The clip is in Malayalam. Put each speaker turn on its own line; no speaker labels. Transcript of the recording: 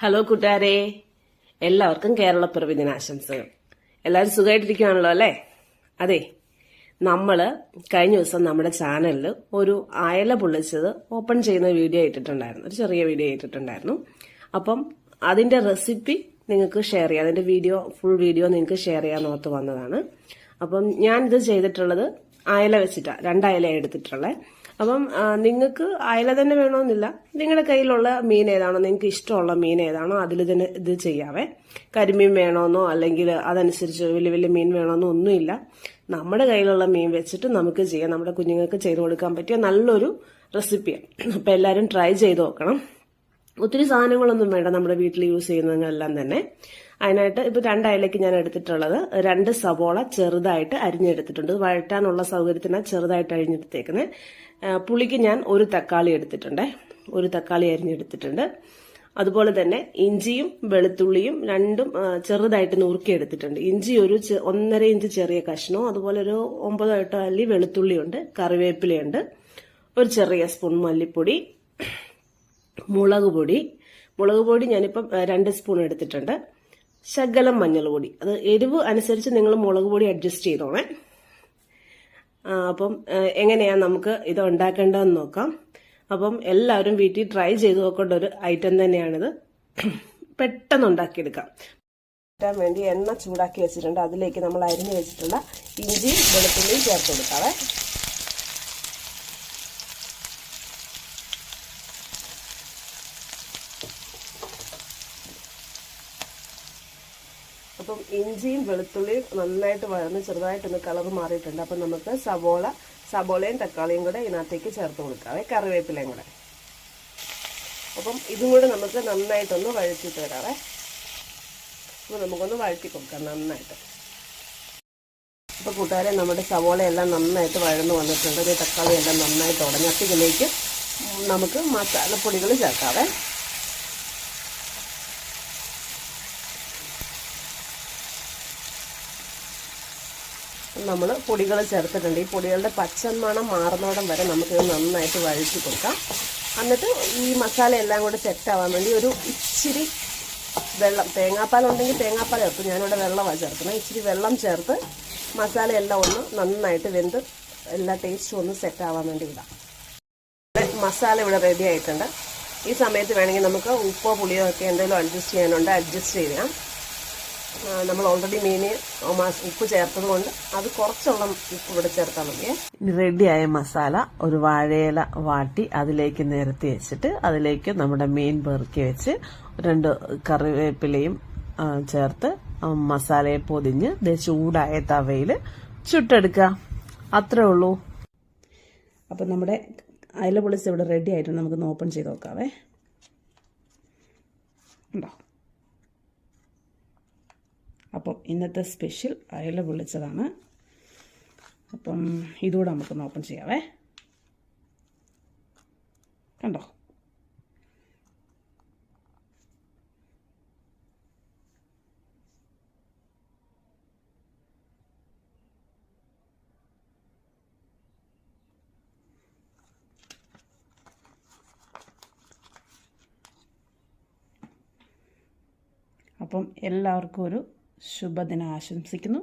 ഹലോ കൂട്ടുകാരെ. എല്ലാവർക്കും കേരളപ്പിറവി ദിനാശംസകൾ. എല്ലാവരും സുഖമായിട്ടിരിക്കുകയാണല്ലോ അല്ലേ? അതെ നമ്മൾ കഴിഞ്ഞ ദിവസം നമ്മുടെ ചാനലിൽ ഒരു അയല പൊള്ളിച്ചത് ഓപ്പൺ ചെയ്യുന്ന വീഡിയോ ഇട്ടിട്ടുണ്ടായിരുന്നു. ഒരു ചെറിയ വീഡിയോ ഇട്ടിട്ടുണ്ടായിരുന്നു. അപ്പം അതിന്റെ റെസിപ്പി നിങ്ങൾക്ക് ഷെയർ ചെയ്യാം. അതിന്റെ വീഡിയോ ഫുൾ വീഡിയോ നിങ്ങൾക്ക് ഷെയർ ചെയ്യാൻ ഓർത്ത് വന്നതാണ്. അപ്പം ഞാനിത് ചെയ്തിട്ടുള്ളത് അയല വെച്ചിട്ടാണ് രണ്ട് എടുത്തിട്ടുള്ളത് അപ്പം നിങ്ങൾക്ക് അയല തന്നെ വേണമെന്നില്ല നിങ്ങളുടെ കയ്യിലുള്ള മീൻ ഏതാണോ നിങ്ങൾക്ക് ഇഷ്ടമുള്ള മീൻ ഏതാണോ അതിൽ തന്നെ ഇത് ചെയ്യാവേ. കരിമീൻ വേണമെന്നോ അല്ലെങ്കിൽ അതനുസരിച്ച് വലിയ വലിയ മീൻ വേണമെന്നോ ഒന്നുമില്ല. നമ്മുടെ കയ്യിലുള്ള മീൻ വെച്ചിട്ട് നമുക്ക് ചെയ്യാം. നമ്മുടെ കുഞ്ഞുങ്ങൾക്ക് ചെയ്തു കൊടുക്കാൻ പറ്റിയ നല്ലൊരു റെസിപ്പിയാണ്. അപ്പം എല്ലാവരും ട്രൈ ചെയ്ത് നോക്കണം. ഒത്തിരി സാധനങ്ങളൊന്നും വേണ്ട നമ്മുടെ വീട്ടിൽ യൂസ് ചെയ്യുന്നതെല്ലാം തന്നെ. അതിനായിട്ട് ഇപ്പൊ രണ്ട് ഞാൻ എടുത്തിട്ടുള്ളത്. രണ്ട് സവോള ചെറുതായിട്ട് അരിഞ്ഞെടുത്തിട്ടുണ്ട്. വഴറ്റാനുള്ള സൗകര്യത്തിനാണ് ചെറുതായിട്ട് അരിഞ്ഞെടുത്തേക്കുന്നത് പുളിക്ക് ഞാൻ ഒരു തക്കാളി എടുത്തിട്ടുണ്ട്. ഒരു തക്കാളി അരിഞ്ഞെടുത്തിട്ടുണ്ട്. അതുപോലെ തന്നെ ഇഞ്ചിയും വെളുത്തുള്ളിയും രണ്ടും ചെറുതായിട്ട് നുറുക്കി എടുത്തിട്ടുണ്ട്. ഇഞ്ചി ഒരു ഒന്നര ഇഞ്ച് ചെറിയ കഷ്ണവും അതുപോലെ ഒരു ഒമ്പതോ എട്ടോ അല്ലി വെളുത്തുള്ളിയുണ്ട് കറിവേപ്പിലയുണ്ട് ഒരു ചെറിയ സ്പൂൺ മല്ലിപ്പൊടി മുളക് പൊടി. മുളക് പൊടി ഞാനിപ്പം രണ്ട് സ്പൂൺ എടുത്തിട്ടുണ്ട്. ശകലം മഞ്ഞൾ പൊടി അത് എരിവ് അനുസരിച്ച് നിങ്ങൾ മുളക് പൊടി അഡ്ജസ്റ്റ് ചെയ്തോണേ അപ്പം എങ്ങനെയാണ് എങ്ങനെയാ നമുക്ക് ഇത് ഉണ്ടാക്കേണ്ടതെന്ന് നോക്കാം. അപ്പം എല്ലാവരും വീട്ടിൽ ട്രൈ ചെയ്ത് നോക്കേണ്ട ഒരു ഐറ്റം തന്നെയാണിത്. പെട്ടെന്ന് ഉണ്ടാക്കിയെടുക്കാം. കിട്ടാൻ വേണ്ടി എണ്ണ ചൂടാക്കി വെച്ചിട്ടുണ്ട്. അതിലേക്ക് നമ്മൾ അരിഞ്ഞു വെച്ചിട്ടുള്ള ഇഞ്ചി വെളുത്തുള്ളിയും ചേർത്ത് കൊടുക്കാവേ അപ്പം ഇഞ്ചിയും വെളുത്തുള്ളിയും നന്നായിട്ട് വഴന്ന് ചെറുതായിട്ടൊന്ന് കളർ മാറിയിട്ടുണ്ട്. അപ്പം നമുക്ക് സവോള സവോളയും തക്കാളിയും കൂടെ ഇതിനകത്തേക്ക് ചേർത്ത് കൊടുക്കാവേ കറിവേപ്പിലയും കൂടെ. അപ്പം ഇതും കൂടെ നമുക്ക് നന്നായിട്ടൊന്ന് വഴറ്റി വരാവേ. അപ്പോൾ നമുക്കൊന്ന് വഴറ്റി കൊടുക്കാം നന്നായിട്ട്. അപ്പോൾ കൂട്ടുകാരെ നമ്മുടെ സവോളയെല്ലാം നന്നായിട്ട് വഴന്ന് വന്നിട്ടുണ്ട്. ഈ തക്കാളി എല്ലാം നന്നായിട്ട് ഉടഞ്ഞത്തിലേക്ക് നമുക്ക് മസാലപ്പൊടികൾ ചേർക്കാവേ. നമ്മൾ പൊടികൾ ചേർത്തിട്ടുണ്ട്. ഈ പൊടികളുടെ പച്ചമണം മാറുന്നോടം വരെ നമുക്കിത് നന്നായിട്ട് വഴറ്റി കൊടുക്കാം. എന്നിട്ട് ഈ മസാല എല്ലാം കൂടെ സെറ്റാവാൻ വേണ്ടി ഒരു ഇച്ചിരി വെള്ളം തേങ്ങാപ്പാൽ ഉണ്ടെങ്കിൽ തേങ്ങാപ്പാൽ ചേർത്ത് ഞാനിവിടെ വെള്ളമാണ് ചേർക്കുന്നത്. ഇച്ചിരി വെള്ളം ചേർത്ത് മസാല എല്ലാം ഒന്ന് നന്നായിട്ട് വെന്ത് എല്ലാ ടേസ്റ്റും ഒന്ന് സെറ്റാവാൻ വേണ്ടി ഇടാം. മസാല ഇവിടെ റെഡി ആയിട്ടുണ്ട്. ഈ സമയത്ത് വേണമെങ്കിൽ നമുക്ക് ഉപ്പോ പുളിയോ ഒക്കെ എന്തെങ്കിലും അഡ്ജസ്റ്റ് ചെയ്യാനുണ്ട്. അഡ്ജസ്റ്റ് ചെയ്യാം നമ്മൾ ഓൾറെഡി മീന് ഉപ്പ് ചേർത്തത് കൊണ്ട് അത് കുറച്ചുള്ള ഉപ്പ് ഇവിടെ ചേർത്താൽ മതിയേ റെഡിയായ മസാല ഒരു വാഴയില വാട്ടി അതിലേക്ക് നിരത്തി വെച്ചിട്ട് അതിലേക്ക് നമ്മുടെ മീൻ പെറുക്കി വെച്ച് രണ്ട് കറിവേപ്പിലയും ചേർത്ത് മസാലയെ പൊതിഞ്ഞ് ദേ ചൂടായ തവയിൽ ചുട്ടെടുക്കുക അത്രേ ഉള്ളൂ. അപ്പം നമ്മുടെ അയല പൊളിച്ച് ഇവിടെ റെഡി ആയിട്ടുണ്ട്. നമുക്കൊന്ന് ഓപ്പൺ ചെയ്ത് നോക്കാവേ. ഉണ്ടോ? അപ്പം ഇന്നത്തെ സ്പെഷ്യൽ അയല പൊള്ളിച്ചതാണ്. അപ്പം ഇതുകൂടെ നമുക്കൊന്ന് ഓപ്പൺ ചെയ്യാവേ. കണ്ടോ? അപ്പം എല്ലാവർക്കും ഒരു ശുഭദിനം ആശംസിക്കുന്നു